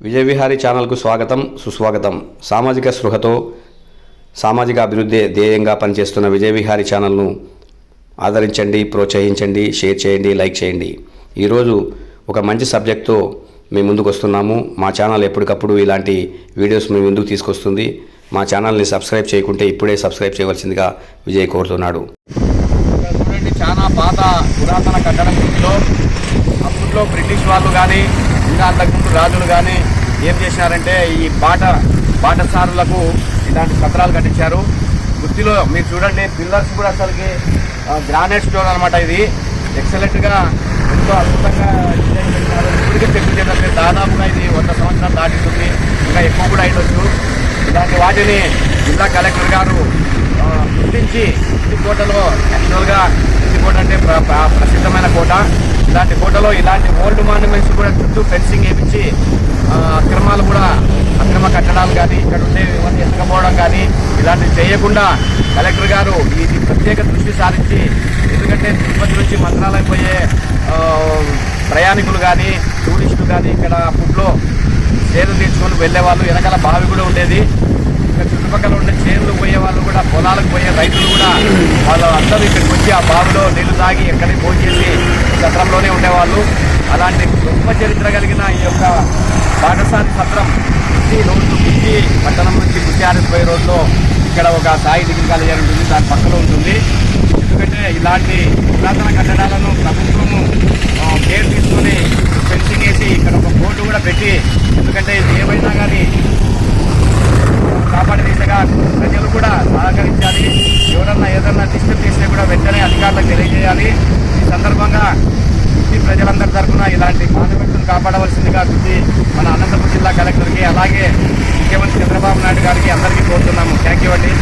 విజయవిహారీ ఛానల్కు స్వాగతం సుస్వాగతం. సామాజిక స్పృహతో సామాజిక అభివృద్ధి ధ్యేయంగా పనిచేస్తున్న విజయవిహారీ ఛానల్ను ఆదరించండి ప్రోత్సహించండి షేర్ చేయండి లైక్ చేయండి. ఈరోజు ఒక మంచి సబ్జెక్ట్తో మేము ముందుకు వస్తున్నాము. మా ఛానల్ ఎప్పటికప్పుడు ఇలాంటి వీడియోస్ మీ ముందుకు తీసుకొస్తుంది. మా ఛానల్ని సబ్స్క్రైబ్ చేయకుంటే ఇప్పుడే సబ్స్క్రైబ్ చేయవలసిందిగా విజయ్ కోరుతున్నాడు. చూడండి చాలా పాత పురాతన కట్టడం అప్పట్లో బ్రిటిష్ వాళ్ళు కానీ ఇంకా అంతకుముందు రాజులు కానీ ఏం చేసినారంటే ఈ బాట బాటసారులకు ఇలాంటి సత్రాలు కట్టించారు. వృత్తిలో మీరు చూడండి పిల్లర్స్ కూడా అసలుకి గ్రానైట్ స్టోన్ అనమాట ఇది. ఎక్సలెంట్గా ఎంతో అద్భుతంగా డిజైన్ చేసినారు ఇప్పటికే చెక్ చేయాలంటే దాదాపుగా ఇది వంద సంవత్సరాలు దాటిస్తుంది ఇంకా ఎక్కువ కూడా అయ్యొచ్చు. ఇలాంటి వాటిని జిల్లా కలెక్టర్ గారు గుర్తించి ఇది కోటలో యాక్చువల్గా ఇది కోట అంటే ప్రసిద్ధమైన కోట. ఇలాంటి కోటలో ఇలాంటి ఓల్డ్ మాన్యుమెంట్స్ కూడా చుట్టూ ఫెన్సింగ్ వేయించి ఆ, అక్రమాలు కూడా అక్రమ కట్టడాలు కానీ ఇక్కడ ఉండే ఇవన్నీ ఎత్తకపోవడం కానీ ఇలాంటివి చేయకుండా కలెక్టర్ గారు ఇది ప్రత్యేక దృష్టి సారించి ఎందుకంటే తిరుపతి నుంచి మంత్రాలయం పోయే ఆ, ప్రయాణికులు కానీ టూరిస్టులు కానీ ఇక్కడ ఫుడ్లో సేలు తీర్చుకొని వెళ్ళే వాళ్ళు వెనకాల బావి కూడా ఉండేది. ఇక్కడ చుట్టుపక్కల ఉండే చేనులు పోయే వాళ్ళు కూడా పొలాలకు పోయే రైతులు కూడా వాళ్ళు అందరూ ఇక్కడ వచ్చి ఆ బావిలో నీళ్ళు తాగి ఎక్కడికి భోజేసి సత్రంలోనే ఉండేవాళ్ళు. అలాంటి గొప్ప చరిత్ర కలిగిన ఈ యొక్క పాఠశాల సత్రం గుత్తి రోడ్డు గుత్తి పట్టణం నుంచి గుత్తి ఆరిపోయే రోడ్లో ఇక్కడ ఒక సాయి డిగ్రీ కాలేజీ అని ఉంటుంది. దాని పక్కలో ఉంటుంది. ఎందుకంటే ఇలాంటి పురాతన కట్టడాలను ప్రభుత్వము పేరు కేర్ తీసుకొని ఫెన్సింగ్ వేసి ఇక్కడ ఒక బోర్డు కూడా పెట్టి ఎందుకంటే ఇది ఏమైనా కానీ కాపాడే దిశగా ప్రజలు కూడా సహకరించాలి. ఎవరన్నా ఏదన్నా డిస్టర్బ్ చేసిన కూడా వెంటనే అధికారులకు తెలియజేయాలి. ఈ సందర్భంగా గుత్తి ప్రజలందరి తరఫున ఇలాంటి మానవత్వం కాపాడవలసిందిగా గుత్తి మన అనంతపురం జిల్లా కలెక్టర్కి అలాగే ముఖ్యమంత్రి చంద్రబాబు నాయుడు గారికి అందరికీ కోరుతున్నాము. థ్యాంక్ యూ అండి.